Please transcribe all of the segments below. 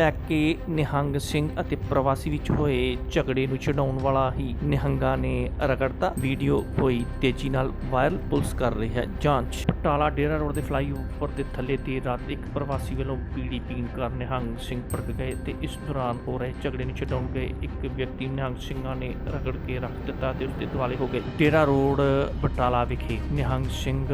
ਬੀੜੀ ਲੈ ਕੇ ਨਿਹੰਗ ਸਿੰਘ ਅਤੇ ਪ੍ਰਵਾਸੀ ਵਿੱਚ ਹੋਏ ਝਗੜੇ ਨੂੰ ਛਡਾਉਣ ਵਾਲਾ ਹੀ ਨਿਹੰਗਾਂ ਨੇ ਰਗੜਤਾ ਵੀਡੀਓ ਹੋਈ ਤੇਜ਼ੀ ਨਾਲ ਵਾਇਰਲ ਪੁਲਿਸ ਕਰ ਰਹੀ ਹੈ ਜਾਂਚ। ਬਟਾਲਾ ਡੇਰਾ ਰੋਡ ਦੇ ਫਲਾਈਓਵਰ ਦੇ ਥੱਲੇ ਦੀ ਰਾਤ ਇੱਕ ਪ੍ਰਵਾਸੀ ਵੱਲੋਂ ਬੀੜੀ ਪੀਣ ਕਾਰਨ ਨਿਹੰਗ ਸਿੰਘ ਭੜਕ ਗਏ ਤੇ ਇਸ ਦੌਰਾਨ ਹੋ ਰਹੇ ਝਗੜੇ ਨੂੰ ਛਡਾਉਣ ਗਏ। ਇੱਕ ਵਿਅਕਤੀ ਨਿਹੰਗ ਸਿੰਘਾਂ ਨੇ ਰਗੜ ਕੇ ਰੱਖ ਦਿੱਤਾ ਤੇ ਉਸ ਦੇ ਦੁਆਲੇ ਹੋ ਗਏ। ਡੇਰਾ ਰੋਡ ਬਟਾਲਾ ਵਿਖੇ ਨਿਹੰਗ ਸਿੰਘ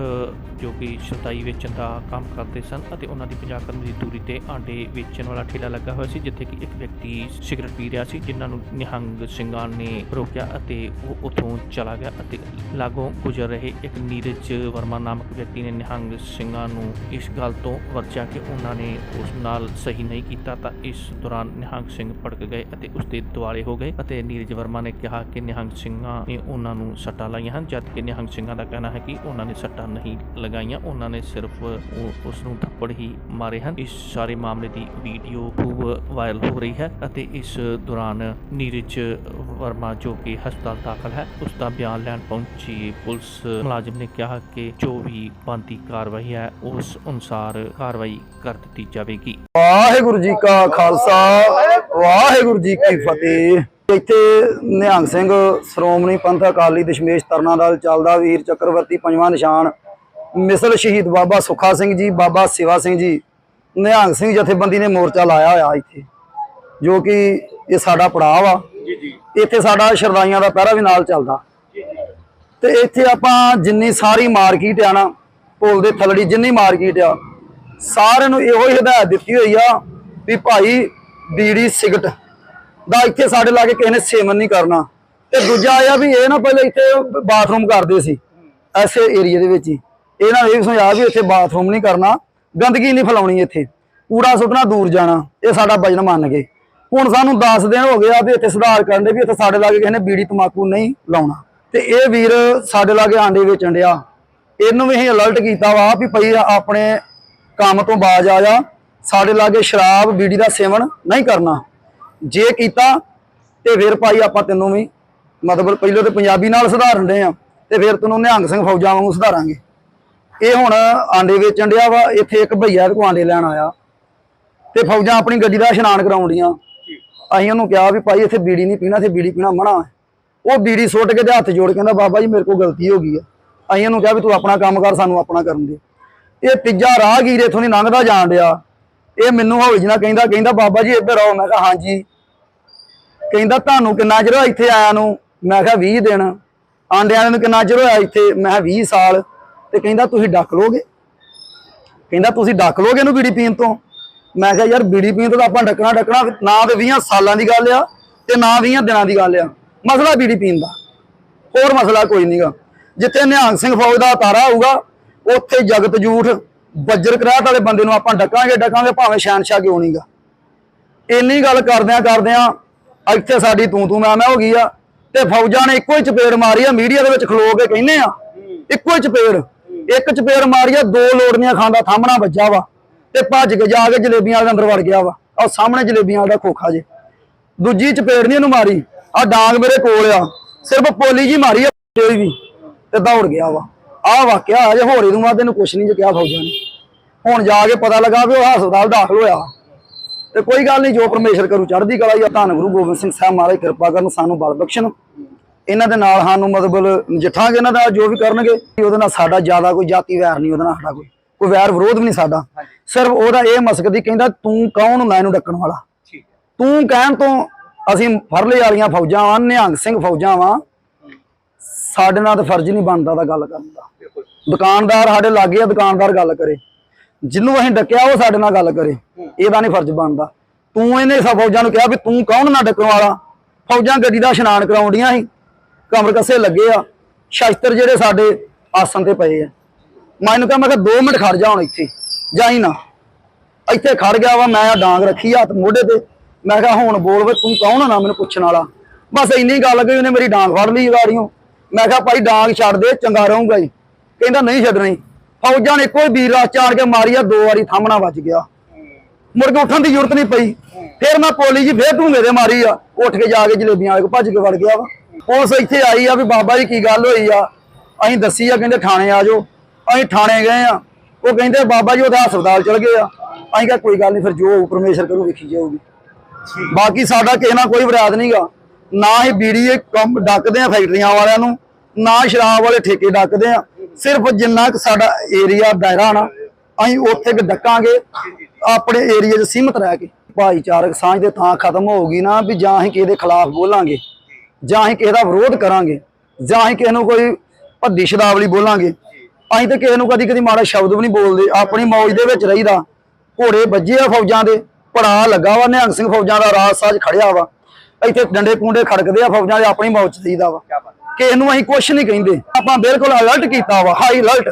ਜੋ ਕਿ ਸ਼ਰਦਾਈ ਵੇਚਣ ਦਾ ਕੰਮ ਕਰਦੇ ਸਨ ਅਤੇ ਉਹਨਾਂ ਦੀ 50 ਕਦਮ ਦੀ ਦੂਰੀ ਤੇ ਆਂਡੇ ਵੇਚਣ ਵਾਲਾ ਠੇਲਾ ਲੱਗਾ ਹੋਇਆ ਸੀ, ਜਿੱਥੇ ਕਿ ਇੱਕ ਵਿਅਕਤੀ ਸਿਗਰਟ ਪੀ ਰਿਹਾ ਸੀ, ਜਿਨ੍ਹਾਂ ਨੂੰ ਨਿਹੰਗ ਸਿੰਘਾਂ ਨੇ ਰੋਕਿਆ ਅਤੇ ਉਹ ਉਥੋਂ ਚਲਾ ਗਿਆ ਅਤੇ ਲਾਗੋਂ ਗੁਜ਼ਰ ਰਹੇ ਇੱਕ ਨੀਰਜ ਵਰਮਾ ਨਾਮਕ ਵਿਅਕਤੀ ਨੇ ਨਿਹੰਗ ਸਿੰਘਾਂ ਨੂੰ ਇਸ ਗੱਲ ਤੋਂ ਵਰਜਿਆ ਕਿ ਉਹਨਾਂ ਨੇ ਉਸ ਨਾਲ ਸਹੀ ਨਹੀਂ ਕੀਤਾ ਤਾਂ ਇਸ ਦੌਰਾਨ ਨਿਹੰਗ ਸਿੰਘ ਭੜਕ ਗਏ ਅਤੇ ਉਸ ਦੇ ਦੁਆਲੇ ਹੋ ਗਏ ਅਤੇ ਨੀਰਜ ਵਰਮਾ ਨੇ ਕਿਹਾ ਕਿ ਨਿਹੰਗ ਸਿੰਘਾਂ ਨੇ ਉਹਨਾਂ ਨੂੰ ਸੱਟਾਂ ਲਾਈਆਂ ਹਨ ਜਦ ਕਿ ਨਿਹੰਗ ਸਿੰਘਾਂ ਦਾ ਕਹਿਣਾ ਹੈ ਕਿ ਉਹਨਾਂ ਨੇ ਸੱਟਾਂ ਨਹੀਂ ਲਗਾਈਆਂ, ਉਹਨਾਂ ਨੇ ਸਿਰਫ ਉਸ ਨੂੰ ਥੱਪੜ ਹੀ ਮਾਰੇ ਹਨ। ਇਸ ਸਾਰੇ ਮਾਮਲੇ ਦੀ ਵੀਡੀਓ ਖੂਬ ਵਾਇਰਲ ਹੋ ਰਹੀ ਹੈ ਅਤੇ ਇਸ ਦੌਰਾਨ ਨੀਰਜ ਵਰਮਾ ਜੋ ਕਿ ਹਸਪਤਾਲ ਦਾਖਲ ਹੈ, ਉਸ ਦਾ ਬਿਆਨ ਲੈਣ ਪਹੁੰਚੀ ਪੁਲਿਸ ਮੁਲਾਜ਼ਮ ਨੇ ਕਿਹਾ ਕਿ ਜੋ ਵੀ ਬੰਦੀ ਕਾਰਵਾਈ ਹੈ ਉਸ ਅਨੁਸਾਰ ਕਾਰਵਾਈ ਕਰ ਦਿੱਤੀ ਜਾਵੇਗੀ। ਵਾਹਿਗੁਰੂ ਜੀ ਕਾ ਖਾਲਸਾ ਵਾਹਿਗੁਰੂ ਜੀ ਕੀ ਫਤਿਹ। ਇੱਥੇ ਨਿਹੰਗ ਸਿੰਘ ਸ਼੍ਰੋਮਣੀ ਪੰਥ ਅਕਾਲੀ ਦਸ਼ਮੇਸ਼ ਤਰਨਾ ਦਲ ਚੱਲਦਾ ਵੀਰ ਚੱਕਰਵਰਤੀ ਪੰਜਵਾਂ ਨਿਸ਼ਾਨ। ਮਿਸਲ ਸ਼ਹੀਦ ਬਾਬਾ ਸੁਖਾ ਸਿੰਘ ਜੀ ਬਾਬਾ ਸਿਵਾ ਸਿੰਘ ਜੀ ਨਿਹੰਗ ਸਿੰਘ ਜਥੇਬੰਦੀ ਨੇ ਮੋਰਚਾ ਲਾਇਆ ਹੋਇਆ ਇੱਥੇ ਜੋ ਕਿ ਇਹ ਸਾਡਾ ਪੜਾਅ ਵਾ। ਜੀ ਜੀ। ਇੱਥੇ ਸਾਡਾ ਸ਼ਰਦਾਈਆਂ ਦਾ ਪਹਿਰਾ ਵੀ ਨਾਲ ਚੱਲਦਾ। ਤੇ ਇੱਥੇ ਆਪਾਂ ਜਿੰਨੀ ਸਾਰੀ ਮਾਰਕੀਟ ਆ ਨਾ ਪੁਲ ਦੇ ਥੱਲੜੀ ਜਿੰਨੀ ਮਾਰਕੀਟ ਆ ਸਾਰਿਆਂ ਨੂੰ ਇਹੋ ਹੀ ਹਦਾਇਤ ਦਿੱਤੀ ਹੋਈ ਆ ਵੀ ਭਾਈ ਬੀੜੀ ਸਿਗਰਟ ਦਾ ਇੱਥੇ ਸਾਡੇ ਲਾਗੇ ਕਿਸੇ ਨੇ ਸੇਵਨ ਨਹੀਂ ਕਰਨਾ। ਤੇ ਦੂਜਾ ਆ ਵੀ ਇਹ ਨਾ ਪਹਿਲੇ ਇੱਥੇ ਬਾਥਰੂਮ ਕਰਦੇ ਸੀ, ਐਸੇ ਏਰੀਆ ਦੇ ਵਿੱਚ ਹੀ। ਇਹਨਾਂ ਨੇ ਇਹ ਵੀ ਸਮਝਾਇਆ ਵੀ ਇੱਥੇ ਬਾਥਰੂਮ ਨਹੀਂ ਕਰਨਾ, ਗੰਦਗੀ ਨਹੀਂ ਫੈਲਾਉਣੀ ਇੱਥੇ। ਕੂੜਾ ਸੁੱਟਣਾ, ਦੂਰ ਜਾਣਾ, ਇਹ ਸਾਡਾ ਵਜਨ ਮੰਨ ਗਏ। ਹੁਣ ਸਾਨੂੰ 10 ਦਿਨ ਹੋ ਗਏ ਆ ਵੀ ਇੱਥੇ ਸੁਧਾਰ ਕਰਨ ਦੇ ਵੀ ਇੱਥੇ ਸਾਡੇ ਲਾਗੇ ਕਿਸੇ ਨੇ ਬੀੜੀ ਤਮਾਕੂ ਨਹੀਂ ਲਾਉਣਾ। ਤੇ ਇਹ ਵੀਰ ਸਾਡੇ ਲਾਗੇ ਆਂਡੇ ਵੇਚਣ ਡਿਆ। ਇਹਨੂੰ ਵੀ ਅਸੀਂ ਅਲਰਟ ਕੀਤਾ ਵਾ ਵੀ ਭਈ ਆਪਣੇ ਕੰਮ ਤੋਂ ਬਾਜ ਆ ਜਾ, ਸਾਡੇ ਲਾਗੇ ਸ਼ਰਾਬ, ਬੀੜੀ ਦਾ ਸੇਵਨ ਨਹੀਂ ਕਰਨਾ। ਜੇ ਕੀਤਾ, ਤੇ ਫਿਰ ਭਾਈ ਆਪਾਂ ਤੈਨੂੰ ਵੀ ਮਤਲਬ ਪਹਿਲਾਂ ਤੇ ਪੰਜਾਬੀ ਨਾਲ ਸੁਧਾਰਨ ਦੇ ਆ, ਤੇ ਫਿਰ ਤੈਨੂੰ ਨਿਹੰਗ ਸਿੰਘ ਫੌਜਾਂ ਵਾਂਗੂ ਸੁਧਾਰਾਂਗੇ। ਇਹ ਹੁਣ ਆਂਡੇ ਵੇਚਣ ਡਿਆ ਵਾ, ਇੱਥੇ ਇੱਕ ਭਈਆ ਇਹਦੇ ਕੋਲ ਆਂਡੇ ਲੈਣ ਆਇਆ। ਤੇ ਫੌਜਾਂ ਆਪਣੀ ਗੱਡੀ ਦਾ ਇਸ਼ਨਾਨ ਕਰਾਉਂਦੀਆਂ ਅਸੀਂ ਉਹਨੂੰ ਕਿਹਾ ਵੀ ਭਾਈ ਇੱਥੇ ਬੀੜੀ ਨਹੀਂ ਪੀਣਾ, ਇੱਥੇ ਬੀੜੀ ਪੀਣਾ ਮਨਾ। ਉਹ ਬੀੜੀ ਸੁੱਟ ਕੇ ਤੇ ਹੱਥ ਜੋੜ ਕਹਿੰਦਾ, ਬਾਬਾ ਜੀ, ਮੇਰੇ ਕੋਲ ਗਲਤੀ ਹੋ ਗਈ ਆ। ਅਸੀਂ ਉਹਨੂੰ ਕਿਹਾ ਵੀ ਤੂੰ ਆਪਣਾ ਕੰਮ ਕਰ, ਸਾਨੂੰ ਆਪਣਾ ਕਰਨ ਦੇ। ਇਹ ਤੀਜਾ ਰਾਹਗੀਰ ਇਥੋਂ ਦੀ ਲੰਘਦਾ ਜਾਣ ਡਿਆ। ਇਹ ਮੈਨੂੰ ਹੌਲੀ ਜਿਹੀ ਕਹਿੰਦਾ ਕਹਿੰਦਾ, ਬਾਬਾ ਜੀ, ਇੱਧਰ ਆਓ। ਮੈਂ ਕਿਹਾ, ਹਾਂਜੀ। ਕਹਿੰਦਾ, ਤੁਹਾਨੂੰ ਕਿੰਨਾ ਚਿਰ ਹੋਇਆ ਇੱਥੇ ਆਇਆ ਨੂੰ? ਮੈਂ ਕਿਹਾ 20 ਦਿਨ। ਆਂਡਿਆਂ ਨੂੰ ਕਿੰਨਾ ਚਿਰ ਹੋਇਆ ਇੱਥੇ? ਮੈਂ ਕਿਹਾ 20 ਸਾਲ। ਤੇ ਕਹਿੰਦਾ, ਤੁਸੀਂ ਡੱਕ ਲੋਗੇ? ਕਹਿੰਦਾ, ਤੁਸੀਂ ਡੱਕ ਲੋਗੇ ਇਹਨੂੰ ਬੀੜੀ ਪੀਣ ਤੋਂ? ਮੈਂ ਕਿਹਾ, ਯਾਰ, ਬੀੜੀ ਪੀਣ ਤੋਂ ਤਾਂ ਆਪਾਂ ਡੱਕਣਾ ਡੱਕਣਾ ਨਾ ਤੇ 20 ਸਾਲਾਂ ਦੀ ਗੱਲ ਆ ਤੇ ਨਾ 20 ਦਿਨਾਂ ਦੀ ਗੱਲ ਆ। ਮਸਲਾ ਬੀੜੀ ਪੀਣ ਦਾ। ਹੋਰ ਮਸਲਾ ਕੋਈ ਨਹੀਂਗਾ ਜਿੱਥੇ ਨਿਹੰਗ ਸਿੰਘ ਫੌਜ ਦਾ ਤਾਰਾ ਹੋਊਗਾ, ਉੱਥੇ ਜਗਤ ਜੂਠ, ਬੱਜਰ ਕਰਾਟ ਵਾਲੇ ਬੰਦੇ ਨੂੰ ਆਪਾਂ ਡੱਕਾਂਗੇ ਡੱਕਾਂਗੇ, ਭਾਵੇਂ ਸ਼ਹਿਨशाह ਕਿਉਂ ਨਹੀਂਗਾ ਇੰਨੀ ਗੱਲ ਕਰਦਿਆਂ ਕਰਦਿਆਂ ਇੱਥੇ ਸਾਡੀ ਤੂੰ ਤੂੰ ਮੈਂ ਮੈਂ ਹੋ ਗਈ ਆ, ਤੇ ਫੌਜਾਂ ਨੇ ਇੱਕੋ ਹੀ ਚਪੇੜ ਮਾਰੀ ਆ, ਮੀਡੀਆ ਦੇ ਵਿੱਚ ਖਲੋ ਕੇ ਕਹਿੰਦੇ ਆ, ਇੱਕੋ ਹੀ ਚਪੇੜ, ਇੱਕ ਚਪੇੜ ਮਾਰੀ ਆ, ਦੋ ਲੋੜਨੀਆਂ ਖਾਂਦਾ ਥਾਮਣਾ ਵੱਜਾ ਵਾ, ਤੇ ਭੱਜ ਕੇ ਜਾ ਕੇ ਜਲੇਬੀਆਂ ਦੇ ਅੰਦਰ ਵੜ ਗਿਆ ਵਾ ਆ ਸਾਹਮਣੇ ਜਲੇਬੀਆਂ ਦਾ ਖੋਖਾ ਜੇ। ਦੂਜੀ ਚਪੇੜ ਨਹੀਂ ਇਹਨੂੰ ਮਾਰੀ ਆ ਡਾਂਗ ਮੇਰੇ ਕੋਲ ਆ, ਸਿਰਫ ਪੋਲੀ ਜੀ ਮਾਰੀ ਆ, ਕੋਈ ਵੀ। ਤੇ ਦੌੜ ਗਿਆ ਵਾ। ਆ ਵਾਕਿਆ ਅਜੇ ਹੋਰ ਇਹਨੂੰ ਬਾਅਦ ਇਹਨੂੰ ਕੁਛ ਨਹੀਂ ਜੇ ਕਿਹਾ ਫੌਜਾਂ ਨੇ। ਹੁਣ ਜਾ ਕੇ ਪਤਾ ਲੱਗਾ ਵੀ ਉਹ ਹਸਪਤਾਲ ਦਾਖਲ ਹੋਇਆ ਤੇ ਕੋਈ ਗੱਲ ਨਹੀਂ ਜੋ ਪਰਮੇਸ਼ਰ ਕਰੂ ਚੜ੍ਹਦੀ ਕਲਾ ਹੀ ਧੰਨ ਗੁਰੂ ਗੋਬਿੰਦ ਸਿੰਘ ਸਾਹਿਬ ਮਹਾਰਾਜ ਕਿਰਪਾ ਕਰਨ ਸਾਨੂੰ ਬਲ ਬਖਸ਼ਣ। ਇਹਨਾਂ ਦੇ ਨਾਲ ਸਾਨੂੰ ਮਤਲਬ ਨਜਿੱਠਾਂਗੇ ਇਹਨਾਂ ਦਾ ਜੋ ਵੀ ਕਰਨਗੇ ਉਹਦੇ ਨਾਲ ਸਾਡਾ ਜ਼ਿਆਦਾ ਕੋਈ ਜਾਤੀ ਵੈਰ ਨਹੀਂ ਉਹਦੇ ਨਾਲ ਸਾਡਾ ਕੋਈ ਕੋਈ ਵੈਰ ਵਿਰੋਧ ਵੀ ਨਹੀਂ ਸਾਡਾ। ਸਿਰਫ ਉਹਦਾ ਇਹ ਮਸਕ ਦੀ ਕਹਿੰਦਾ ਤੂੰ ਕੌਣ ਹੁੰਦਾ ਇਹਨੂੰ ਡੱਕਣ ਵਾਲਾ? ਤੂੰ ਕਹਿਣ ਤੋਂ ਅਸੀਂ ਫਰਲੇ ਵਾਲੀਆਂ ਫੌਜਾਂ ਵਾਂ ਨਿਹੰਗ ਸਿੰਘ ਫੌਜਾਂ ਵਾਂ। ਸਾਡੇ ਨਾਲ ਤਾਂ ਫਰਜ਼ ਨਹੀਂ ਬਣਦਾ ਦਾ ਗੱਲ ਕਰਨ ਦਾ। ਦੁਕਾਨਦਾਰ ਸਾਡੇ ਲਾਗੇ ਆ, ਦੁਕਾਨਦਾਰ ਗੱਲ ਕਰੇ। ਜਿਹਨੂੰ ਅਸੀਂ ਡੱਕਿਆ, ਉਹ ਸਾਡੇ ਨਾਲ ਗੱਲ ਕਰੇ। ਇਹਦਾ ਨਹੀਂ ਫਰਜ਼ ਬਣਦਾ। ਤੂੰ ਇਹਨੇ ਸਭ ਫੌਜਾਂ ਨੂੰ ਕਿਹਾ ਵੀ ਤੂੰ ਕੌਣ ਨਾ ਡੱਕਣ ਵਾਲਾ? ਫੌਜਾਂ ਗੱਡੀ ਦਾ ਇਸ਼ਨਾਨ ਕਰਾਉਂਦੀਆਂ ਸੀ। ਕਮਰ ਕੱਸੇ ਲੱਗੇ ਆ। ਸ਼ਸਤਰ ਜਿਹੜੇ ਸਾਡੇ ਆਸਨ ਤੇ ਪਏ ਆ। ਮੈਂ ਇਹਨੂੰ ਕਿਹਾ, ਮੈਂ ਕਿਹਾ 2 ਮਿੰਟ ਖੜ ਜਾ ਹੁਣ ਇੱਥੇ। ਜਾਈ ਨਾ। ਇੱਥੇ ਖੜ ਗਿਆ ਵਾ, ਮੈਂ ਆ ਡਾਂਗ ਰੱਖੀ ਆ ਹੱਥ ਮੋਢੇ ਤੇ। ਮੈਂ ਕਿਹਾ, ਹੁਣ ਬੋਲ ਵੇ, ਤੂੰ ਕੌਣ ਆ ਨਾ ਮੈਨੂੰ ਪੁੱਛਣ ਵਾਲਾ? ਬਸ ਇੰਨੀ ਗੱਲ ਗਈ ਉਹਨੇ ਮੇਰੀ ਡਾਂਗ ਫੜ ਲਈ ਗਾੜੀਆਂ ਮੈਂ ਕਿਹਾ ਭਾਈ ਡਾਂਗ ਛੱਡ ਦੇ ਚੰਗਾ ਰਹੂੰਗਾ ਜੀ। ਕਹਿੰਦਾ ਨਹੀਂ ਛੱਡਣੀ। ਫੌਜਾਂ ਨੇ ਇੱਕੋ ਹੀ ਵੀਰ ਰਾਤ ਚਾੜ ਕੇ ਮਾਰੀ ਆ ਦੋ ਵਾਰੀ ਥਾਮਣਾ ਵੱਜ ਗਿਆ। ਮੁੜ ਕੇ ਉੱਠਣ ਦੀ ਜ਼ਰੂਰਤ ਨਹੀਂ ਪਈ। ਫਿਰ ਮੈਂ ਪੋਲੀ ਜੀ ਫੇਰ ਢੂੰਗੇ ਦੇ ਮਾਰੀ ਆ। ਉੱਠ ਕੇ ਜਾ ਕੇ ਜਲੇਬੀਆਂ ਵਾਲੇ ਕੋ ਭੱਜ ਕੇ ਵੜ ਗਿਆ ਵਾ। ਪੁਲਿਸ ਇੱਥੇ ਆਈ ਆ ਵੀ ਬਾਬਾ ਜੀ ਕੀ ਗੱਲ ਹੋਈ ਆ। ਅਸੀਂ ਦੱਸੀ ਆ ਕਹਿੰਦੇ ਥਾਣੇ ਆ ਜਾਓ। ਅਸੀਂ ਥਾਣੇ ਗਏ ਆ। ਉਹ ਕਹਿੰਦੇ ਬਾਬਾ ਜੀ ਉਹਦਾ ਹਸਪਤਾਲ ਚਲ ਗਏ ਆ। ਅਸੀਂ ਕਿਹਾ ਕੋਈ ਗੱਲ ਨਹੀਂ ਫਿਰ ਜੋ ਪਰਮੇਸ਼ਰ ਕਰੂ ਵੇਖੀ ਜਾਊਗੀ। ਬਾਕੀ ਸਾਡਾ ਕਿਸੇ ਨਾਲ ਕੋਈ ਵਿਰਾਦ ਨਹੀਂਗਾ ਨਾ ਹੀ ਬੀੜੀ ਕੰਮ ਡੱਕਦੇ ਆ ਫੈਕਟਰੀਆਂ ਵਾਲਿਆਂ ਨੂੰ, ਨਾ ਸ਼ਰਾਬ ਵਾਲੇ ਠੇਕੇ ਡੱਕਦੇ ਆ। ਸਿਰਫ ਜਿੰਨਾ ਕੁ ਸਾਡਾ ਏਰੀਆ ਦਾਇਰਾ ਨਾ, ਅਸੀਂ ਉੱਥੇ ਕੁ ਡੱਕਾਂਗੇ, ਆਪਣੇ ਏਰੀਆ 'ਚ ਸੀਮਤ ਰਹਿ ਕੇ। ਭਾਈਚਾਰਕ ਸਾਂਝ ਤੇ ਤਾਂ ਖਤਮ ਹੋਊਗੀ ਨਾ ਵੀ ਜਾਂ ਅਸੀਂ ਕਿਸੇ ਦੇ ਖਿਲਾਫ ਬੋਲਾਂਗੇ, ਜਾਂ ਅਸੀਂ ਕਿਸੇ ਦਾ ਵਿਰੋਧ ਕਰਾਂਗੇ, ਜਾਂ ਅਸੀਂ ਕਿਸੇ ਨੂੰ ਕੋਈ ਭੱਦੀ ਸ਼ਬਦਾਵਲੀ ਬੋਲਾਂਗੇ। ਅਸੀਂ ਤਾਂ ਕਿਸੇ ਨੂੰ ਕਦੀ ਕਦੀ ਮਾੜਾ ਸ਼ਬਦ ਵੀ ਨਹੀਂ ਬੋਲਦੇ, ਆਪਣੀ ਮੌਜ ਦੇ ਵਿੱਚ ਰਹੀਦਾ। ਘੋੜੇ ਵੱਜੇ ਆ ਫੌਜਾਂ ਦੇ ਪੜਾ ਲੱਗਾ ਵਾ, ਨਿਹੰਗ ਸਿੰਘ ਫੌਜਾਂ ਦਾ ਰਾਜ ਸਾਜ ਖੜਿਆ ਵਾ। ਇੱਥੇ ਡੰਡੇ ਕੁੰਡੇ ਖੜਕਦੇ ਆ ਫੌਜਾਂ ਦੇ ਆਪਣੀ ਮੌਜ ਚ ਰਹੀਦਾ ਵਾ ਕਿਸੇ ਨੂੰ ਅਸੀਂ ਕੁਝ ਨਹੀਂ ਕਹਿੰਦੇ। ਆਪਾਂ ਬਿਲਕੁਲ ਅਲਰਟ ਕੀਤਾ ਵਾ ਹਾਈ ਅਲਰਟ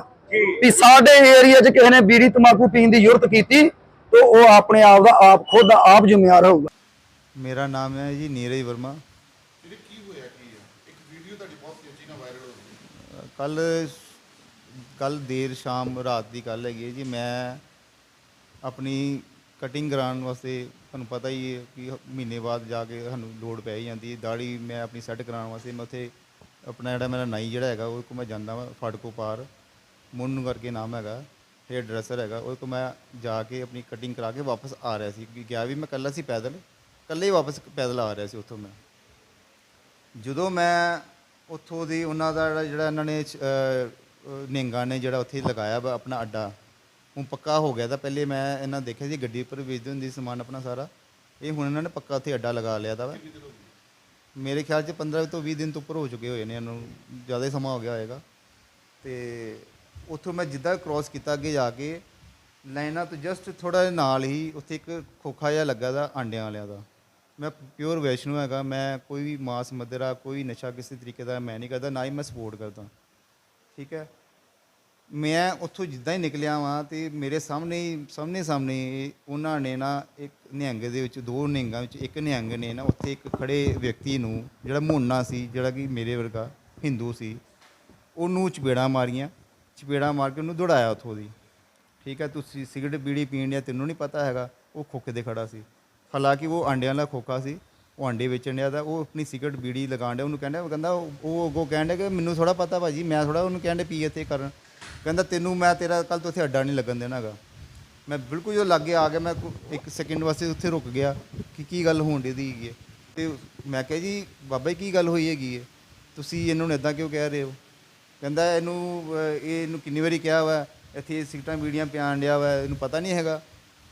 ਵੀ ਸਾਡੇ ਏਰੀਆ 'ਚ ਕਿਸੇ ਨੇ ਬੀੜੀ ਤਮਾਕੂ ਪੀਣ ਦੀ ਜ਼ਰੂਰਤ ਕੀਤੀ ਤੇ ਉਹ ਆਪਣੇ ਆਪ ਦਾ ਆਪ ਖੁਦ ਦਾ ਆਪ ਜ਼ਿੰਮੇਵਾਰ ਹੋਊਗਾ। ਮੇਰਾ ਨਾਮ ਹੈ ਜੀ ਨੀਰਜ ਵਰਮਾ। ਕੱਲ ਕੱਲ ਦੇਰ ਸ਼ਾਮ ਰਾਤ ਦੀ ਗੱਲ ਹੈਗੀ ਹੈ ਜੀ। ਮੈਂ ਆਪਣੀ ਕਟਿੰਗ ਕਰਾਉਣ ਵਾਸਤੇ ਤੁਹਾਨੂੰ ਪਤਾ ਹੀ ਹੈ ਕਿ ਮਹੀਨੇ ਬਾਅਦ ਜਾ ਕੇ ਸਾਨੂੰ ਲੋੜ ਪੈ ਹੀ ਜਾਂਦੀ ਹੈ। ਦਾੜੀ ਮੈਂ ਆਪਣੀ ਸੈੱਟ ਕਰਾਉਣ ਵਾਸਤੇ ਮੈਂ ਉੱਥੇ ਆਪਣਾ ਜਿਹੜਾ ਮੇਰਾ ਨਾਈ ਜਿਹੜਾ ਹੈਗਾ ਉਹ ਕੋ ਮੈਂ ਜਾਂਦਾ ਵਾਂ, ਫਾਟਕੋ ਪਾਰ। ਮੁੰਨੂ ਕਰਕੇ ਨਾਮ ਹੈਗਾ ਹੇਅਰ ਡਰੈਸਰ ਹੈਗਾ ਉਹ ਕੋ ਮੈਂ ਜਾ ਕੇ ਆਪਣੀ ਕਟਿੰਗ ਕਰਾ ਕੇ ਵਾਪਸ ਆ ਰਿਹਾ ਸੀ। ਕਿ ਗਿਆ ਵੀ ਮੈਂ ਇਕੱਲਾ ਸੀ ਪੈਦਲ, ਇਕੱਲੇ ਹੀ ਵਾਪਸ ਪੈਦਲ ਆ ਰਿਹਾ ਸੀ ਉੱਥੋਂ ਮੈਂ। ਜਦੋਂ ਮੈਂ ਉੱਥੋਂ ਦੀ ਉਹਨਾਂ ਦਾ ਜਿਹੜਾ- ਜਿਹੜਾ ਇਹਨਾਂ ਨੇ ਨਿੰਗਾ ਨੇ ਜਿਹੜਾ ਉੱਥੇ ਲਗਾਇਆ ਵਾ ਆਪਣਾ ਅੱਡਾ ਉਹ ਪੱਕਾ ਹੋ ਗਿਆ ਤਾਂ ਪਹਿਲੇ ਮੈਂ ਇਹਨਾਂ ਦੇਖਿਆ ਸੀ ਗੱਡੀ ਉੱਪਰ ਵੇਚਦੇ ਹੁੰਦੇ ਸੀ ਸਮਾਨ ਆਪਣਾ ਸਾਰਾ। ਇਹ ਹੁਣ ਇਹਨਾਂ ਨੇ ਪੱਕਾ ਉੱਥੇ ਅੱਡਾ ਲਗਾ ਲਿਆ ਤਾਂ ਵਾ। ਮੇਰੇ ਖਿਆਲ 'ਚ 15 ਤੋਂ 20 ਦਿਨ ਤੋਂ ਉੱਪਰ ਹੋ ਚੁੱਕੇ ਹੋਏ ਨੇ ਇਹਨਾਂ ਨੂੰ ਜ਼ਿਆਦਾ ਹੀ ਸਮਾਂ ਹੋ ਗਿਆ ਹੋਏਗਾ। ਤੇ ਉੱਥੋਂ ਮੈਂ ਜਿੱਦਾਂ ਕ੍ਰਾਸ ਕੀਤਾ ਅੱਗੇ ਜਾ ਕੇ ਲਾਈਨਾਂ ਤੋਂ ਜਸਟ ਥੋੜਾ ਨਾਲ ਹੀ ਉੱਥੇ ਇੱਕ ਖੋਖਾ ਜਿਹਾ ਲੱਗਾ ਦਾ ਆਂਡਿਆਂ ਵਾਲਿਆਂ ਦਾ। ਮੈਂ ਪਿਓਰ ਵੈਸ਼ਨੂ ਹੈਗਾ ਮੈਂ ਕੋਈ ਵੀ ਮਾਸ ਮਦਰਾ ਕੋਈ ਨਸ਼ਾ ਕਿਸੇ ਤਰੀਕੇ ਦਾ ਮੈਂ ਨਹੀਂ ਕਰਦਾ ਨਾ ਹੀ ਮੈਂ ਸਪੋਰਟ ਕਰਦਾ। ਠੀਕ ਹੈ? ਮੈਂ ਉੱਥੋਂ ਜਿੱਦਾਂ ਹੀ ਨਿਕਲਿਆ ਵਾਂ ਤੇ ਮੇਰੇ ਸਾਹਮਣੇ ਹੀ- ਸਾਹਮਣੇ ਸਾਹਮਣੇ ਉਹਨਾਂ ਨੇ ਨਾ ਇੱਕ ਨਿਹੰਗ ਦੇ ਵਿੱਚ, ਦੋ ਨਿਹੰਗਾਂ ਵਿੱਚ ਇੱਕ ਨਿਹੰਗ ਨੇ ਨਾ ਉੱਥੇ ਇੱਕ ਖੜੇ ਵਿਅਕਤੀ ਨੂੰ ਜਿਹੜਾ ਮੋਨਾ ਸੀ, ਜਿਹੜਾ ਕਿ ਮੇਰੇ ਵਰਗਾ ਹਿੰਦੂ ਸੀ, ਉਹਨੂੰ ਚਪੇੜਾਂ ਮਾਰੀਆਂ, ਚਪੇੜਾਂ ਮਾਰ ਕੇ ਉਹਨੂੰ ਦੌੜਾਇਆ ਉੱਥੋਂ ਦੀ। ਠੀਕ ਹੈ, ਤੁਸੀਂ ਸਿਗਰਟ ਬੀੜੀ ਪੀਣ ਡਿਆ ਤੈਨੂੰ ਨਹੀਂ ਪਤਾ ਹੈਗਾ, ਉਹ ਖੋਖੇ ਦੇ ਖੜਾ ਸੀ। ਹਾਲਾਂਕਿ ਉਹ ਆਂਡਿਆਂ ਵਾਲਾ ਖੋਖਾ ਸੀ, ਉਹ ਆਂਡੇ ਵੇਚਣ ਡਿਆ ਦਾ ਉਹ ਆਪਣੀ ਸਿਗਰਟ ਬੀੜੀ ਲਗਾਉਣ ਡਿਆ, ਉਹਨੂੰ ਕਹਿੰਦਾ, ਉਹ ਕਹਿੰਦਾ, ਉਹ ਅੱਗੋਂ ਕਹਿਣ ਡਿਆ ਕਿ ਮੈਨੂੰ ਥੋੜਾ ਪਤਾ ਭਾਜੀ, ਮੈਂ ਥੋੜਾ ਉਹਨੂੰ ਕਹਿਣ ਡਿਆ, ਪੀ ਇੱਥੇ ਕਰਨ। ਕਹਿੰਦਾ ਤੈਨੂੰ ਮੈਂ ਤੇਰਾ ਕੱਲ ਤੋਂ ਉੱਥੇ ਅੱਡਾ ਨਹੀਂ ਲੱਗਣ ਦੇਣਾ ਹੈਗਾ। ਮੈਂ ਬਿਲਕੁਲ ਜਦੋਂ ਲਾਗੇ ਆ ਗਿਆ, ਮੈਂ ਇੱਕ ਸੈਕਿੰਡ ਵਾਸਤੇ ਉੱਥੇ ਰੁਕ ਗਿਆ ਕਿ ਕੀ ਗੱਲ ਹੋਣ ਦੀ ਹੈਗੀ ਹੈ। ਤੇ ਮੈਂ ਕਿਹਾ ਜੀ, ਬਾਬਾ ਜੀ, ਕੀ ਗੱਲ ਹੋਈ ਹੈਗੀ ਹੈ? ਤੁਸੀਂ ਇਹਨੂੰ ਨੂੰ ਇਦਾਂ ਕਿਉਂ ਕਹਿ ਰਹੇ ਹੋ? ਕਹਿੰਦਾ ਇਹਨੂੰ ਇਹ ਇਹਨੂੰ ਕਿੰਨੀ ਵਾਰੀ ਕਿਹਾ ਹੋਇਆ ਇੱਥੇ ਸਿਗਰਟਾਂ ਬੀੜੀਆਂ ਪਿਆਣ ਡਿਆ ਵਾ, ਇਹਨੂੰ ਪਤਾ ਨਹੀਂ ਹੈਗਾ।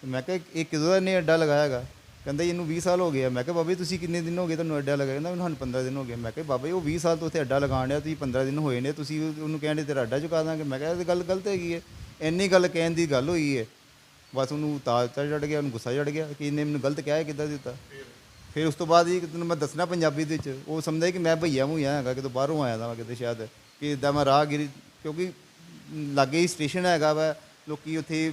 ਮੈਂ ਕਿਹਾ, ਇਹ ਕਿਦੋਂ ਦਾ ਨੇ ਅੱਡਾ ਲਗਾਇਆ ਹੈਗਾ? ਕਹਿੰਦਾ ਜੀ, ਇਹਨੂੰ 20 ਸਾਲ ਹੋ ਗਏ ਆ। ਮੈਂ ਕਿਹਾ, ਬਾਬਾ ਜੀ ਤੁਸੀਂ ਕਿੰਨੇ ਦਿਨ ਹੋ ਗਏ ਤੁਹਾਨੂੰ ਅੱਡਾ ਲਗਾਇਆ? ਕਹਿੰਦਾ, ਮੈਨੂੰ ਸਾਨੂੰ 15 ਦਿਨ ਹੋ ਗਏ। ਮੈਂ ਕਿਹਾ, ਬਾਬਾ ਜੀ, ਉਹ 20 ਸਾਲ ਤੋਂ ਉੱਥੇ ਅੱਡਾ ਲਗਾਉਣ ਡਿਆ, ਤੁਸੀਂ 15 ਦਿਨ ਹੋਏ ਨੇ, ਤੁਸੀਂ ਉਹਨੂੰ ਕਹਿੰਦੇ ਤੇਰਾ ਅੱਡਾ ਚੁਕਾ ਦਾਂਗੇ। ਮੈਂ ਕਿਹਾ, ਇਹ ਗੱਲ ਗਲਤ ਹੈਗੀ ਹੈ ਇੰਨੀ ਗੱਲ ਕਹਿਣ ਦੀ ਗੱਲ ਹੋਈ ਹੈ ਬਸ ਉਹਨੂੰ ਤਾਜ ਚੜ ਗਿਆ, ਉਹਨੂੰ ਗੁੱਸਾ ਚੜ ਗਿਆ ਕਿ ਇਹਨੇ ਮੈਨੂੰ ਗਲਤ ਕਿਹਾ ਹੈ, ਕਿੱਦਾਂ ਦਿੱਤਾ? ਫਿਰ ਉਸ ਤੋਂ ਬਾਅਦ ਇਹ ਤੈਨੂੰ ਮੈਂ ਦੱਸਣਾ ਪੰਜਾਬੀ ਦੇ ਵਿੱਚ, ਉਹ ਸਮਝਦਾ ਕਿ ਮੈਂ ਭਈਆ ਮੂੰਹ ਹੈਗਾ, ਕਿਤੋਂ ਬਾਹਰੋਂ ਆਇਆ ਦਾ ਕਿਤੇ ਸ਼ਾਇਦ ਕਿ ਇਦਾਂ ਮੈਂ ਰਾਹਗੀਰੀ, ਕਿਉਂਕਿ ਲਾਗੇ ਹੀ ਸਟੇਸ਼ਨ ਹੈਗਾ ਵਾ, ਲੋਕੀ ਉੱਥੇ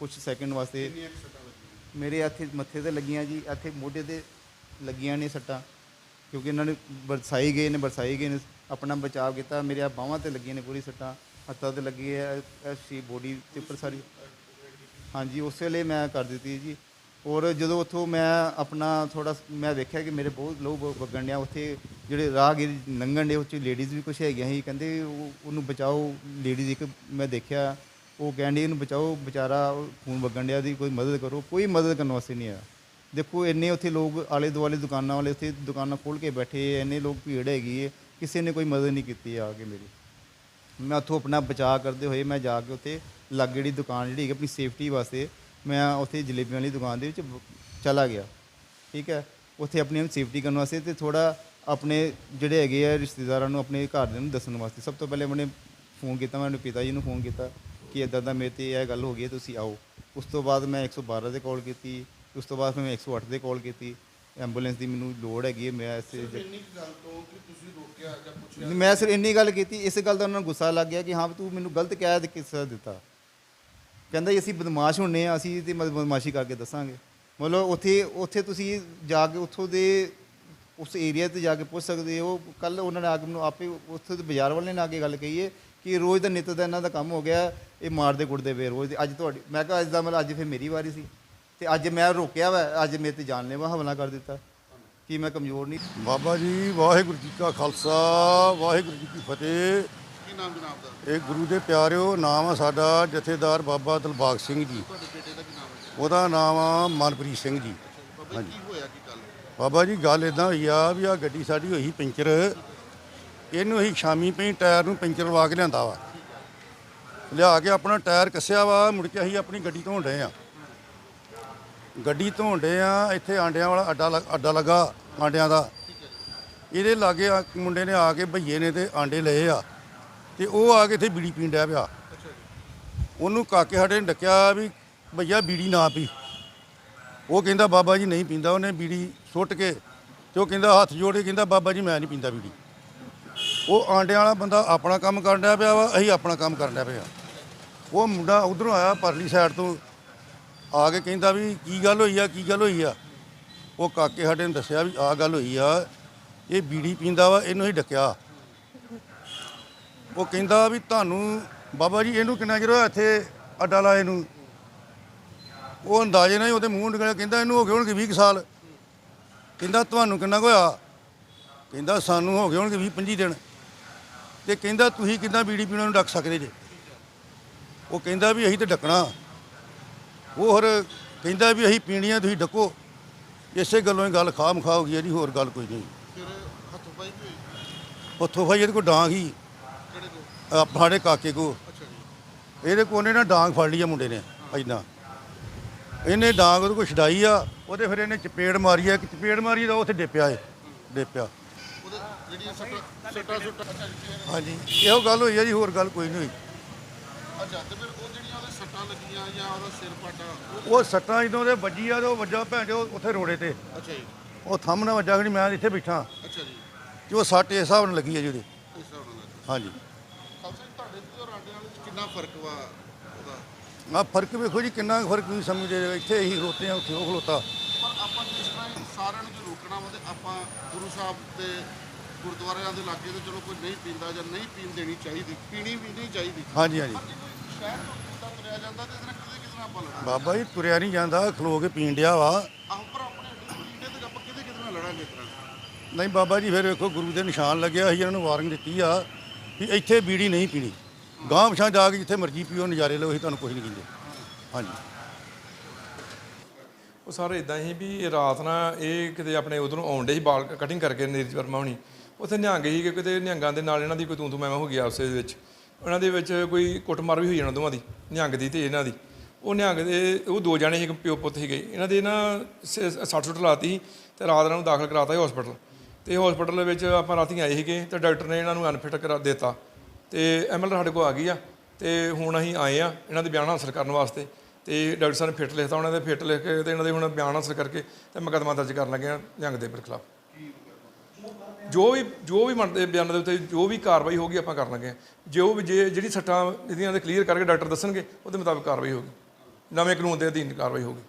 ਕੁਝ ਸੈਕਿੰਡ ਵਾਸਤੇ। ਮੇਰੇ ਇੱਥੇ ਮੱਥੇ ਤੇ ਲੱਗੀਆਂ ਜੀ ਇੱਥੇ ਮੋਢੇ ਤੇ ਲੱਗੀਆਂ ਨੇ ਸੱਟਾਂ ਕਿਉਂਕਿ ਇਹਨਾਂ ਨੇ ਬਰਸਾਈ ਗਏ ਨੇ ਬਰਸਾਈ ਗਏ ਨੇ ਆਪਣਾ ਬਚਾਅ ਕੀਤਾ ਮੇਰੇ ਬਾਹਾਂ ਤੇ ਲੱਗੀਆਂ ਨੇ ਪੂਰੀ ਸੱਟਾਂ ਹੱਥਾਂ ਤੇ ਲੱਗੀ ਹੈ ਐਸੀ ਬੋਡੀ ਤੇ ਉੱਪਰ ਸਾਰੀ। ਹਾਂਜੀ ਉਸੇ ਲਈ ਮੈਂ ਕਰ ਦਿੱਤੀ ਜੀ। ਔਰ ਜਦੋਂ ਉੱਥੋਂ ਮੈਂ ਆਪਣਾ ਥੋੜਾ ਮੈਂ ਵੇਖਿਆ ਕਿ ਮੇਰੇ ਬਹੁਤ ਲੋਕ ਵਗਣ ਡਿਆ ਉੱਥੇ ਜਿਹੜੇ ਰਾਹਗੀਰ ਲੰਘਣ ਦੇ ਉੱਚ ਲੇਡੀਜ਼ ਵੀ ਕੁਛ ਹੈਗੀਆਂ ਸੀ ਕਹਿੰਦੇ ਉਹ- ਉਹਨੂੰ ਬਚਾਓ ਲੇਡੀਜ਼ ਇੱਕ ਮੈਂ ਦੇਖਿਆ ਉਹ ਕਹਿੰਦੀ ਇਹਨੂੰ ਬਚਾਓ, ਵਿਚਾਰਾ ਖੂਨ ਵਗਣ ਡਿਆ ਦੀ, ਕੋਈ ਮਦਦ ਕਰੋ, ਕੋਈ ਮਦਦ ਕਰਨ ਵਾਸਤੇ ਨਹੀਂ ਆਇਆ। ਦੇਖੋ, ਇੰਨੇ ਉੱਥੇ ਲੋਕ ਆਲੇ ਦੁਆਲੇ ਦੁਕਾਨਾਂ ਵਾਲੇ ਉੱਥੇ ਦੁਕਾਨਾਂ ਖੋਲ ਕੇ ਬੈਠੇ ਇੰਨੇ ਲੋਕ ਭੀੜ ਹੈਗੀ ਹੈ ਕਿਸੇ ਨੇ ਕੋਈ ਮਦਦ ਨਹੀਂ ਕੀਤੀ ਆ ਕੇ ਮੇਰੀ। ਮੈਂ ਉੱਥੋਂ ਆਪਣਾ ਬਚਾਅ ਕਰਦੇ ਹੋਏ ਮੈਂ ਜਾ ਕੇ ਉੱਥੇ ਲਾਗੇ ਜਿਹੜੀ ਦੁਕਾਨ ਜਿਹੜੀ ਹੈਗੀ, ਆਪਣੀ ਸੇਫਟੀ ਵਾਸਤੇ ਮੈਂ ਉੱਥੇ ਜਲੇਬੀਆਂ ਵਾਲੀ ਦੁਕਾਨ ਦੇ ਵਿੱਚ ਚਲਾ ਗਿਆ। ਠੀਕ ਹੈ? ਉੱਥੇ ਆਪਣੀ ਸੇਫਟੀ ਕਰਨ ਵਾਸਤੇ ਤੇ ਥੋੜਾ ਆਪਣੇ ਜਿਹੜੇ ਹੈਗੇ ਆ ਰਿਸ਼ਤੇਦਾਰਾਂ ਨੂੰ, ਆਪਣੇ ਘਰਦਿਆਂ ਨੂੰ ਦੱਸਣ ਵਾਸਤੇ। ਸਭ ਤੋਂ ਪਹਿਲੇ ਉਹਨੇ ਫੋਨ ਕੀਤਾ, ਮੈਂ ਆਪਣੇ ਪਿਤਾ ਜੀ ਨੂੰ ਫੋਨ ਕੀਤਾ। ਕਿ ਇਦਾਂ ਦਾ ਮੇਰੇ ਤੇ ਇਹ ਗੱਲ ਹੋ ਗਈ ਹੈ ਤੁਸੀਂ ਆਓ। ਉਸ ਤੋਂ ਬਾਅਦ ਮੈਂ 112 ਤੇ ਕਾਲ ਕੀਤੀ ਉਸ ਤੋਂ ਬਾਅਦ ਫਿਰ ਮੈਂ 108 ਤੇ ਕਾਲ ਕੀਤੀ। ਐਂਬੂਲੈਂਸ ਦੀ ਮੈਨੂੰ ਲੋੜ ਹੈਗੀ ਹੈ ਮੈਂ ਇਸ ਮੈਂ ਸਿਰ ਇੰਨੀ ਗੱਲ ਕੀਤੀ ਇਸ ਗੱਲ ਦਾ ਉਹਨਾਂ ਨੂੰ ਗੁੱਸਾ ਲੱਗ ਗਿਆ ਕਿ ਹਾਂ ਤੂੰ ਮੈਨੂੰ ਗਲਤ ਕਹਿ ਕਿੱਸਾ ਦਿੱਤਾ। ਕਹਿੰਦਾ ਜੀ ਅਸੀਂ ਬਦਮਾਸ਼ ਹੁੰਨੇ ਆ ਅਸੀਂ ਤੇ ਬਦਮਾਸ਼ੀ ਕਰਕੇ ਦੱਸਾਂਗੇ। ਮਤਲਬ ਉੱਥੇ ਉੱਥੇ ਤੁਸੀਂ ਜਾ ਕੇ ਉੱਥੋਂ ਦੇ ਉਸ ਏਰੀਆ ਤੇ ਜਾ ਕੇ ਪੁੱਛ ਸਕਦੇ ਹੋ। ਕੱਲ ਉਹਨਾਂ ਨੇ ਆ ਕੇ ਮੈਨੂੰ ਆਪੇ ਉੱਥੇ ਬਾਜ਼ਾਰ ਵਾਲੇ ਨੇ ਆ ਕੇ ਗੱਲ ਕਹੀ ਹੈ ਕਿ ਰੋਜ਼ ਦਾ ਨਿੱਤ ਦਾ ਇਹਨਾਂ ਦਾ ਕੰਮ ਹੋ ਗਿਆ ਇਹ ਮਾਰਦੇ ਕੁੱਟਦੇ ਪਏ ਰੋਜ਼ ਦੇ। ਅੱਜ ਤੁਹਾਡੀ ਮੈਂ ਕਿਹਾ ਅੱਜ ਦਾ ਮਤਲਬ ਅੱਜ ਫਿਰ ਮੇਰੀ ਵਾਰੀ ਸੀ। ਤੇ ਅੱਜ ਮੈਂ ਰੋਕਿਆ ਵਾ ਅੱਜ ਮੇਰੇ ਤੇ ਜਾਨਲੇਵਾ ਹਮਲਾ ਕਰ ਦਿੱਤਾ। ਕਿ ਮੈਂ ਕਮਜ਼ੋਰ ਨਹੀਂ। ਬਾਬਾ ਜੀ ਵਾਹਿਗੁਰੂ ਜੀ ਕਾ ਖਾਲਸਾ ਵਾਹਿਗੁਰੂ ਜੀ ਕੀ ਫਤਿਹ। ਕੀ ਨਾਮ ਜਨਾਬ ਦਾ? ਇਹ ਗੁਰੂ ਦੇ ਪਿਆਰਿਓ ਨਾਮ ਆ ਸਾਡਾ ਜਥੇਦਾਰ ਬਾਬਾ ਦਿਲਬਾਗ ਸਿੰਘ ਜੀ। ਤੁਹਾਡੇ ਬੇਟੇ ਦਾ ਕੀ ਨਾਮ ਹੈ? ਉਹਦਾ ਨਾਮ ਆ ਮਨਪ੍ਰੀਤ ਸਿੰਘ ਜੀ। ਬਾਬਾ ਜੀ, ਕੀ ਹੋਇਆ ਕੀ ਕੱਲ ਬਾਬਾ ਜੀ ਗੱਲ ਇਦਾਂ ਹੋਈ ਆ ਵੀ ਆ ਗੱਡੀ ਸਾਡੀ ਹੋਈ ਪੈਂਚਰ। ਇਹਨੂੰ ਅਸੀਂ ਸ਼ਾਮੀ ਪਈ ਟਾਇਰ ਨੂੰ ਪੈਂਚਰ ਲਵਾ ਕੇ ਲਿਆਂਦਾ ਵਾ। ਲਿਆ ਕੇ ਆਪਣਾ ਟਾਇਰ ਕੱਸਿਆ ਵਾ, ਮੁੜ ਕੇ ਅਸੀਂ ਆਪਣੀ ਗੱਡੀ ਧੋਣ ਡਏ ਆ। ਗੱਡੀ ਧੋਣ ਡਏ ਆ, ਇੱਥੇ ਆਂਡਿਆਂ ਵਾਲਾ ਅੱਡਾ ਲੱਗ- ਅੱਡਾ ਲੱਗਾ ਆਂਡਿਆਂ ਦਾ। ਇਹਦੇ ਲਾਗੇ ਮੁੰਡੇ ਨੇ ਆ ਕੇ ਭਈਏ ਨੇ ਤੇ ਆਂਡੇ ਲਏ ਆ ਤੇ ਉਹ ਆ ਕੇ ਇੱਥੇ ਬੀੜੀ ਪੀਣ ਡਿਆ ਪਿਆ। ਉਹਨੂੰ ਕਾਕੇ ਸਾਡੇ ਨੇ ਡੱਕਿਆ ਵੀ ਭਈਆ ਬੀੜੀ ਨਾ ਪੀ। ਉਹ ਕਹਿੰਦਾ ਬਾਬਾ ਜੀ ਨਹੀਂ ਪੀਂਦਾ, ਉਹਨੇ ਬੀੜੀ ਸੁੱਟ ਕੇ ਤੇ ਉਹ ਕਹਿੰਦਾ ਹੱਥ ਜੋੜ ਕੇ ਕਹਿੰਦਾ ਬਾਬਾ ਜੀ ਮੈਂ ਨਹੀਂ ਪੀਂਦਾ ਬੀੜੀ। ਉਹ ਆਂਡਿਆਂ ਵਾਲਾ ਬੰਦਾ ਆਪਣਾ ਕੰਮ ਕਰਨ ਡਿਆ ਪਿਆ ਵਾ, ਅਸੀਂ ਆਪਣਾ ਕੰਮ ਕਰਨ ਡਿਆ ਪਿਆ। ਉਹ ਮੁੰਡਾ ਉਧਰੋਂ ਆਇਆ ਪਰਲੀ ਸਾਈਡ ਤੋਂ, ਆ ਕੇ ਕਹਿੰਦਾ ਵੀ ਕੀ ਗੱਲ ਹੋਈ ਆ, ਕੀ ਗੱਲ ਹੋਈ ਆ? ਉਹ ਕਾਕੇ ਸਾਡੇ ਨੂੰ ਦੱਸਿਆ ਵੀ ਆਹ ਗੱਲ ਹੋਈ ਆ, ਇਹ ਬੀੜੀ ਪੀਂਦਾ ਵਾ, ਇਹਨੂੰ ਹੀ ਡੱਕਿਆ। ਉਹ ਕਹਿੰਦਾ ਵੀ ਤੁਹਾਨੂੰ, ਬਾਬਾ ਜੀ ਇਹਨੂੰ ਕਿੰਨਾ ਚਿਰ ਹੋਇਆ ਇੱਥੇ ਅੱਡਾ ਲਾਏ ਨੂੰ? ਉਹ ਅੰਦਾਜ਼ੇ ਨਾਲ ਹੀ ਉਹਦੇ ਮੂੰਹ ਨਿਕਲਿਆ, ਕਹਿੰਦਾ ਇਹਨੂੰ ਹੋ ਗਏ ਹੋਣਗੇ 20 ਕੁ ਸਾਲ। ਕਹਿੰਦਾ ਤੁਹਾਨੂੰ ਕਿੰਨਾ ਕੁ ਹੋਇਆ? ਕਹਿੰਦਾ ਸਾਨੂੰ ਹੋ ਗਏ ਹੋਣਗੇ 20 25 ਦਿਨ। ਤੇ ਕਹਿੰਦਾ ਤੁਸੀਂ ਕਿੱਦਾਂ ਬੀੜੀ ਪੀਣੋਂ ਨੂੰ ਡੱਕ ਸਕਦੇ ਜੇ? ਉਹ ਕਹਿੰਦਾ ਵੀ ਅਸੀਂ ਤੇ ਡੱਕਣਾ। ਉਹ ਹੋਰ ਕਹਿੰਦਾ ਵੀ ਅਸੀਂ ਪੀਣੀ ਆ ਤੁਸੀਂ ਡੱਕੋ। ਇਸੇ ਗੱਲੋਂ ਹੀ ਗੱਲ ਖਾਮ ਖਾ ਹੋ ਗਈ ਹੈ ਜੀ ਹੋਰ ਗੱਲ ਕੋਈ ਨਹੀਂ। ਉੱਥੋਂ ਭਾਈ ਇਹਦੇ ਕੋਲ ਡਾਂਗ ਹੀ। ਕਿਹੜੇ ਕਾਕੇ ਕੋ ਇਹਦੇ ਕੋਲ ਉਹਨੇ ਨਾ ਡਾਂਗ ਫੜ ਲਈ ਆ ਮੁੰਡੇ ਨੇ ਐਦਾਂ ਇਹਨੇ ਡਾਂਗ ਉਹਦੇ ਕੋਲ ਛਡਾਈ ਆ, ਉਹਦੇ ਫਿਰ ਇਹਨੇ ਚਪੇੜ ਮਾਰੀ ਆ। ਇੱਕ ਚਪੇੜ ਮਾਰੀ ਤਾਂ ਉੱਥੇ ਡਿੱਪਿਆ ਏ, ਡਿੱਪਿਆ। ਜਿਹੜੀਆਂ ਸੱਟਾਂ ਸੱਟਾਂ ਸੁੱਟਾਂ ਅੱਛਾ ਜੀ, ਹਾਂਜੀ ਇਹੋ ਗੱਲ ਹੋਈ ਆ ਜੀ ਹੋਰ ਗੱਲ ਕੋਈ ਨਹੀਂ ਹੋਈ। ਅੱਛਾ ਤੇ ਫਿਰ ਉਹ ਜਿਹੜੀਆਂ ਉਹਦੇ ਸੱਟਾਂ ਲੱਗੀਆਂ ਜਾਂ ਉਹਦਾ ਸਿਰ ਪਾਟਾ ਉਹ ਉਹ ਸੱਟਾਂ ਜਦੋਂ ਉਹਦੇ ਵੱਜੀ ਆ ਤੇ ਉਹ ਵੱਜਾ ਭੈਣ ਚੋ ਉੱਥੇ ਰੋੜੇ ਤੇ। ਅੱਛਾ ਜੀ। ਉਹ ਥੰਮ ਨਾਲ ਵੱਜਾ ਕਿ ਨਹੀਂ ਮੈਂ ਇੱਥੇ ਬੈਠਾ। ਅੱਛਾ ਜੀ। ਤੇ ਉਹ ਸੱਟ ਇਸ ਹਿਸਾਬ ਨਾਲ ਲੱਗੀ ਆ ਜੀ ਉਹਦੇ। ਇਸ ਹਿਸਾਬ ਨਾਲ ਲੱਗਾ। ਹਾਂਜੀ। ਖਾਲਸਾ ਜੀ ਤੁਹਾਡੇ ਤੇ ਔਰ ਆਂਡੇ ਵਾਲੇ ਚ ਕਿੰਨਾ ਫ਼ਰਕ ਵਾ ਉਹਦਾ? ਆ ਫ਼ਰਕ ਵੇਖੋ ਜੀ ਕਿੰਨਾ ਕੁ ਫ਼ਰਕ ਤੁਸੀਂ ਸਮਝਦੇ ਹੋ। ਇੱਥੇ ਹੀ ਖਲੋਤੇ ਆ ਉੱਥੇ ਉਹ ਖਲੋਤਾ। ਪਰ ਆਪਾਂ ਜਿਸ ਤਰ੍ਹਾਂ ਹੀ ਸਾਰਿਆਂ ਨੂੰ ਜੇ ਰੋਕਣਾ ਵਾ ਤੇ ਆਪਾਂ ਗੁਰੂ ਸਾਹਿਬ ਦੇ ਗੁਰਦੁਆਰਿਆਂ ਦੇ ਲਾਗੇ ਤੇ ਚਲੋ ਕੋਈ ਨਹੀਂ ਪੀਂਦਾ ਜਾਂ ਨਹੀਂ ਪੀਣ ਦੇਣੀ ਚਾਹੀਦੀ ਪੀਣੀ ਵੀ ਨਹੀਂ ਚਾਹੀਦੀ। ਹਾਂਜੀ ਹਾਂਜੀ। ਪਰ ਜੇ ਕੋਈ ਸ਼ਹਿਰ ਤੋਂ ਪੀਂਦਾ ਤੁਰਿਆ ਜਾਂਦਾ ਤੇ ਇਹਦੇ ਨਾਲ ਕਿਤੇ ਕਿਤੇ ਨਾਲ ਆਪਾਂ ਲੜਾਂਗੇ। ਬਾਬਾ ਜੀ ਤੁਰਿਆ ਨਹੀਂ ਜਾਂਦਾ ਖਲੋ ਕੇ ਪੀਣ ਡਿਆ ਵਾ। ਆਹ ਪਰ ਆਪਣੇ ਅੱਡੇ ਪੀਂਦੇ ਤੇ ਆਪਾਂ ਕਿਤੇ ਕਿਤੇ ਨਾਲ ਲੜਾਂਗੇ ਇਸ ਤਰ੍ਹਾਂ। ਨਹੀਂ ਬਾਬਾ ਜੀ ਫਿਰ ਵੇਖੋ ਗੁਰੂ ਦੇ ਨਿਸ਼ਾਨ ਲੱਗਿਆ ਅਸੀਂ ਇਹਨਾਂ ਨੂੰ ਵਾਰਨਿੰਗ ਦਿੱਤੀ ਆ ਵੀ ਇੱਥੇ ਬੀੜੀ ਨਹੀਂ ਪੀਣੀ। ਗਾਂਹ ਪਛਾਂ ਜਾ ਕੇ ਜਿੱਥੇ ਮਰਜ਼ੀ ਪੀਓ ਨਜ਼ਾਰੇ ਲਓ ਅਸੀਂ ਤੁਹਾਨੂੰ ਕੁਝ ਨਹੀਂ ਕਹਿੰਦੇ। ਹਾਂਜੀ। ਉਹ ਸਾਰੇ ਇਦਾਂ ਹੀ ਵੀ ਰਾਤ ਨਾ ਇਹ ਕਿਤੇ ਆਪਣੇ ਉਧਰੋਂ ਆਉਂਦੇ ਸੀ ਬਾਲ ਕਟਿੰਗ ਕਰਕੇ ਨੀਰਜ ਵਰਮਾ ਹੋਣੀ। ਉੱਥੇ ਨਿਹੰਗ ਸੀ ਕਿ ਕਿਤੇ ਨਿਹੰਗਾਂ ਦੇ ਨਾਲ ਇਹਨਾਂ ਦੀ ਕੋਈ ਤੂੰ ਤੂੰ ਮੈਂ ਮੈਂ ਹੋ ਗਈ ਆਪਸੇ ਦੇ ਵਿੱਚ। ਉਹਨਾਂ ਦੇ ਵਿੱਚ ਕੋਈ ਕੁੱਟਮਾਰ ਵੀ ਹੋਈ ਇਹਨਾਂ ਦੋਵਾਂ ਦੀ, ਨਿਹੰਗ ਦੀ ਤੇ ਇਹਨਾਂ ਦੀ। ਉਹ ਨਿਹੰਗ ਦੇ, ਉਹ ਦੋ ਜਾਣੇ ਸੀ, ਇੱਕ ਪਿਓ ਪੁੱਤ ਸੀਗੇ। ਇਹਨਾਂ ਦੇ ਨਾ 60 ਸੁੱਟ ਲਾਤੀ ਤੇ ਰਾਤ ਇਹਨਾਂ ਨੂੰ ਦਾਖਲ ਕਰਾਤਾ ਸੀ ਹਸਪੀਟਲ ਤੇ ਹਸਪੀਟਲ ਵਿੱਚ ਆਪਾਂ ਰਾਤੀ ਆਏ ਸੀਗੇ ਤੇ ਡਾਕਟਰ ਨੇ ਇਹਨਾਂ ਨੂੰ ਅਨਫਿਟ ਕਰਾ ਦਿੱਤਾ। ਤੇ ਐਮਐਲ ਸਾਡੇ ਕੋਲ ਆ ਗਈ ਆ ਤੇ ਹੁਣ ਅਸੀਂ ਆਏ ਆ ਇਹਨਾਂ ਦੇ ਬਿਆਨ ਹਾਸਲ ਕਰਨ ਵਾਸਤੇ। ਤੇ ਡਾਕਟਰ ਸਾਹਿਬ ਨੇ ਫਿੱਟ ਲਿਖਤਾ, ਉਹਨਾਂ ਦੇ ਫਿੱਟ ਲਿਖ ਕੇ ਤੇ ਇਹਨਾਂ ਦੇ ਹੁਣ ਬਿਆਨ ਹਾਸਲ ਕਰਕੇ ਤੇ ਮੁਕੱਦਮਾ ਦਰਜ ਕਰਨ ਲੱਗੇ ਆ ਜੰਗ ਦੇ ਖਿਲਾਫ। ਜੋ ਵੀ ਜੋ ਵੀ ਮੰਨਦੇ ਬਿਆਨਾਂ ਦੇ ਉੱਤੇ, ਜੋ ਵੀ ਕਾਰਵਾਈ ਹੋਗੀ ਆਪਾਂ ਕਰਨ ਲੱਗੇ ਆ ਜੋ ਵੀ, ਜੇ ਜਿਹੜੀ ਸੱਟਾਂ ਇਹਦੀਆਂ ਦੇ ਕਲੀਅਰ ਕਰਕੇ ਡਾਕਟਰ ਦੱਸਣਗੇ, ਉਹਦੇ ਮੁਤਾਬਕ ਕਾਰਵਾਈ ਹੋਗੀ ਨਵੇਂ ਕਾਨੂੰਨ ਦੇ ਅਧੀਨ ਕਾਰਵਾਈ ਹੋਗੀ